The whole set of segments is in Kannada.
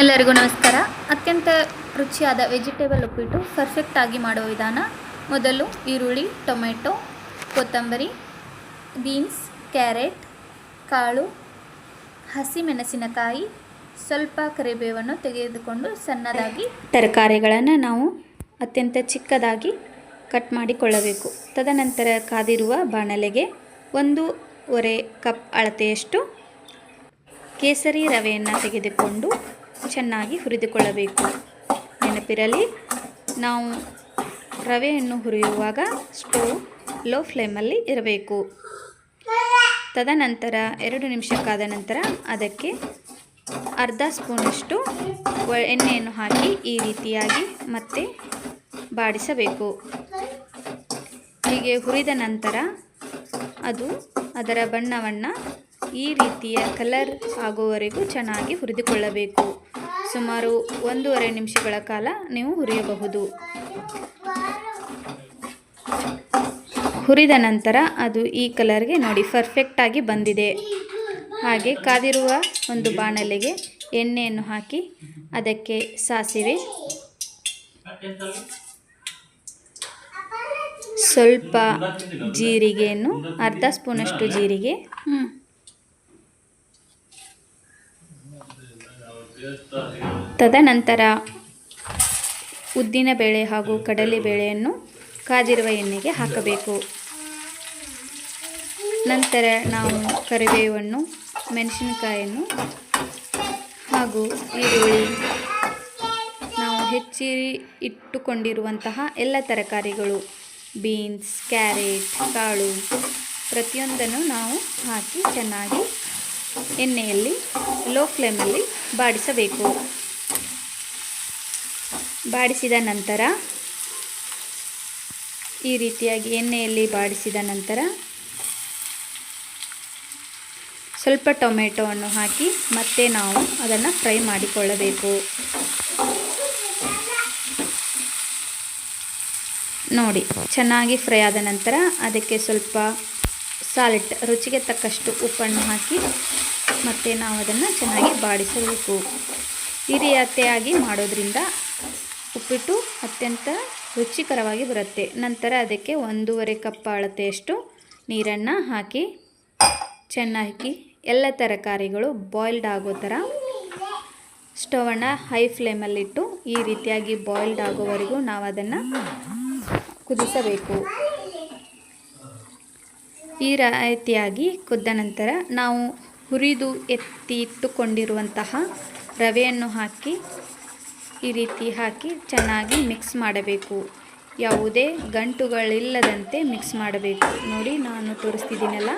ಎಲ್ಲರಿಗೂ ನಮಸ್ಕಾರ. ಅತ್ಯಂತ ರುಚಿಯಾದ ವೆಜಿಟೇಬಲ್ ಉಪ್ಪಿಟ್ಟು ಪರ್ಫೆಕ್ಟ್ ಆಗಿ ಮಾಡುವ ವಿಧಾನ ಮೊದಲು ಈರುಳ್ಳಿ, ಟೊಮೆಟೊ, ಕೊತ್ತಂಬರಿ ಬೀನ್ಸ್ ಕ್ಯಾರೆಟ್ ಕಾಳು, ಹಸಿಮೆಣಸಿನಕಾಯಿ, ಸ್ವಲ್ಪ ಕರಿಬೇವನ್ನು ತೆಗೆದುಕೊಂಡು ಸಣ್ಣದಾಗಿ ತರಕಾರಿಗಳನ್ನು ನಾವು ಅತ್ಯಂತ ಚಿಕ್ಕದಾಗಿ ಕಟ್ ಮಾಡಿಕೊಳ್ಳಬೇಕು. ತದನಂತರ ಕಾದಿರುವ ಬಾಣಲೆಗೆ ಒಂದೂವರೆ ಕಪ್ ಅಳತೆಯಷ್ಟು ಕೇಸರಿ ರವೆಯನ್ನು ತೆಗೆದುಕೊಂಡು ಚೆನ್ನಾಗಿ ಹುರಿದುಕೊಳ್ಳಬೇಕು. ನೆನಪಿರಲಿ, ನಾವು ರವೆಯನ್ನು ಹುರಿಯುವಾಗ ಸ್ಟೋವ್ ಲೋ ಫ್ಲೇಮಲ್ಲಿ ಇರಬೇಕು. ತದನಂತರ ಎರಡು ನಿಮಿಷಕ್ಕಾದ ನಂತರ ಅದಕ್ಕೆ ಅರ್ಧ ಸ್ಪೂನಷ್ಟು ಎಣ್ಣೆಯನ್ನು ಹಾಕಿ ಈ ರೀತಿಯಾಗಿ ಮತ್ತೆ ಬಾಡಿಸಬೇಕು. ಹೀಗೆ ಹುರಿದ ನಂತರ ಅದು ಅದರ ಬಣ್ಣವನ್ನು ಈ ರೀತಿಯ ಕಲರ್ ಆಗುವವರೆಗೂ ಚೆನ್ನಾಗಿ ಹುರಿದುಕೊಳ್ಳಬೇಕು. ಸುಮಾರು ಒಂದೂವರೆ ನಿಮಿಷಗಳ ಕಾಲ ನೀವು ಹುರಿಯಬಹುದು. ಹುರಿದ ನಂತರ ಅದು ಈ ಕಲರ್ಗೆ ನೋಡಿ ಪರ್ಫೆಕ್ಟಾಗಿ ಬಂದಿದೆ. ಹಾಗೆ ಕಾದಿರುವ ಒಂದು ಬಾಣಲೆಗೆ ಎಣ್ಣೆಯನ್ನು ಹಾಕಿ ಅದಕ್ಕೆ ಸಾಸಿವೆ. ಸ್ವಲ್ಪ ಜೀರಿಗೆಯನ್ನು, ಅರ್ಧ ಸ್ಪೂನಷ್ಟು ಜೀರಿಗೆ. ತದನಂತರ ಉದ್ದಿನ ಬೇಳೆ ಹಾಗೂ ಕಡಲೆ ಬೇಳೆಯನ್ನು ಕಾದಿರುವ ಎಣ್ಣೆಗೆ ಹಾಕಬೇಕು. ನಂತರ ನಾವು ಕರಿಬೇವನ್ನು ಮೆಣಸಿನಕಾಯನ್ನು ಹಾಗೂ ಈರುಳ್ಳಿ ನಾವು ಹೆಚ್ಚಿ ಇಟ್ಟುಕೊಂಡಿರುವಂತಹ ಎಲ್ಲ ತರಕಾರಿಗಳು, ಬೀನ್ಸ್, ಕ್ಯಾರೆಟ್, ಕಾಳು, ಪ್ರತಿಯೊಂದನ್ನು ನಾವು ಹಾಕಿ ಚೆನ್ನಾಗಿ ಎಣ್ಣೆಯಲ್ಲಿ ಲೋ ಫ್ಲೇಮಲ್ಲಿ ಬಾಡಿಸಬೇಕು. ಬಾಡಿಸಿದ ನಂತರ ಈ ರೀತಿಯಾಗಿ ಎಣ್ಣೆಯಲ್ಲಿ ಬಾಡಿಸಿದ ನಂತರ ಸ್ವಲ್ಪ ಟೊಮೆಟೊವನ್ನು ಹಾಕಿ ಮತ್ತೆ ನಾವು ಅದನ್ನು ಫ್ರೈ ಮಾಡಿಕೊಳ್ಳಬೇಕು. ನೋಡಿ, ಚೆನ್ನಾಗಿ ಫ್ರೈ ಆದ ನಂತರ ಅದಕ್ಕೆ ಸ್ವಲ್ಪ ಸಾಲ್ಟ್ ರುಚಿಗೆ ತಕ್ಕಷ್ಟು ಉಪ್ಪನ್ನು ಹಾಕಿ ಮತ್ತು ನಾವು ಅದನ್ನು ಚೆನ್ನಾಗಿ ಬಾಡಿಸಬೇಕು. ಈ ರೀತಿಯಾಗಿ ಮಾಡೋದ್ರಿಂದ ಉಪ್ಪಿಟ್ಟು ಅತ್ಯಂತ ರುಚಿಕರವಾಗಿ ಬರುತ್ತೆ. ನಂತರ ಅದಕ್ಕೆ ಒಂದೂವರೆ ಕಪ್ ಅಳತೆಯಷ್ಟು ನೀರನ್ನು ಹಾಕಿ ಚೆನ್ನಾಗಿ ಎಲ್ಲ ತರಕಾರಿಗಳು ಬಾಯ್ಲ್ಡ್ ಆಗೋ ಥರ ಸ್ಟವನ್ನು ಹೈ ಫ್ಲೇಮಲ್ಲಿಟ್ಟು ಈ ರೀತಿಯಾಗಿ ಬಾಯ್ಲ್ಡ್ ಆಗೋವರೆಗೂ ನಾವು ಅದನ್ನು ಕುದಿಸಬೇಕು. ಈ ರೀತಿಯಾಗಿ ಕುದ್ದ ನಂತರ ನಾವು ಹುರಿದು ಎತ್ತಿ ಇಟ್ಟುಕೊಂಡಿರುವಂತಹ ರವೆಯನ್ನು ಹಾಕಿ, ಈ ರೀತಿ ಹಾಕಿ ಚೆನ್ನಾಗಿ ಮಿಕ್ಸ್ ಮಾಡಬೇಕು. ಯಾವುದೇ ಗಂಟುಗಳಿಲ್ಲದಂತೆ ಮಿಕ್ಸ್ ಮಾಡಬೇಕು. ನೋಡಿ, ನಾನು ತೋರಿಸ್ತಿದ್ದೀನಲ್ಲ,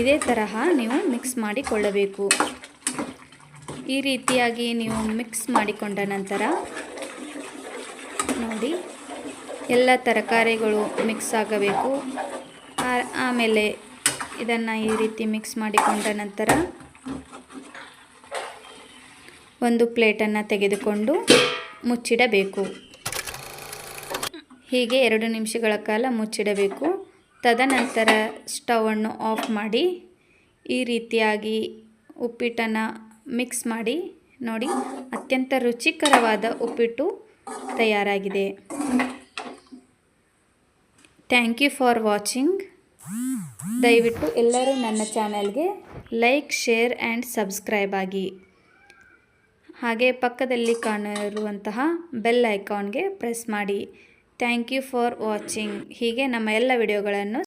ಇದೇ ತರಹ ನೀವು ಮಿಕ್ಸ್ ಮಾಡಿಕೊಳ್ಳಬೇಕು. ಈ ರೀತಿಯಾಗಿ ನೀವು ಮಿಕ್ಸ್ ಮಾಡಿಕೊಂಡ ನಂತರ, ನೋಡಿ, ಎಲ್ಲ ತರಕಾರಿಗಳು ಮಿಕ್ಸ್ ಆಗಬೇಕು. ಆಮೇಲೆ ಇದನ್ನು ಈ ರೀತಿ ಮಿಕ್ಸ್ ಮಾಡಿಕೊಂಡ ನಂತರ ಒಂದು ಪ್ಲೇಟನ್ನು ತೆಗೆದುಕೊಂಡು ಮುಚ್ಚಿಡಬೇಕು. ಹೀಗೆ ಎರಡು ನಿಮಿಷಗಳ ಕಾಲ ಮುಚ್ಚಿಡಬೇಕು. ತದನಂತರ ಸ್ಟವನ್ನು ಆಫ್ ಮಾಡಿ ಈ ರೀತಿಯಾಗಿ ಉಪ್ಪಿಟ್ಟನ್ನು ಮಿಕ್ಸ್ ಮಾಡಿ ನೋಡಿ ಅತ್ಯಂತ ರುಚಿಕರವಾದ ಉಪ್ಪಿಟ್ಟು ತಯಾರಾಗಿದೆ. ಥ್ಯಾಂಕ್ ಯು ಫಾರ್ ವಾಚಿಂಗ್ ದಯವಿಟ್ಟು ಎಲ್ಲರೂ ನನ್ನ ಚಾನಲ್ಗೆ ಲೈಕ್, ಶೇರ್ ಆ್ಯಂಡ್ ಸಬ್ಸ್ಕ್ರೈಬ್ ಆಗಿ. ಹಾಗೆ ಪಕ್ಕದಲ್ಲಿ ಕಾಣಿರುವಂತಹ ಬೆಲ್ ಐಕಾನ್ಗೆ ಪ್ರೆಸ್ ಮಾಡಿ. Thank you for watching. ಹೀಗೆ ನಮ್ಮ ಎಲ್ಲ ವಿಡಿಯೋಗಳನ್ನು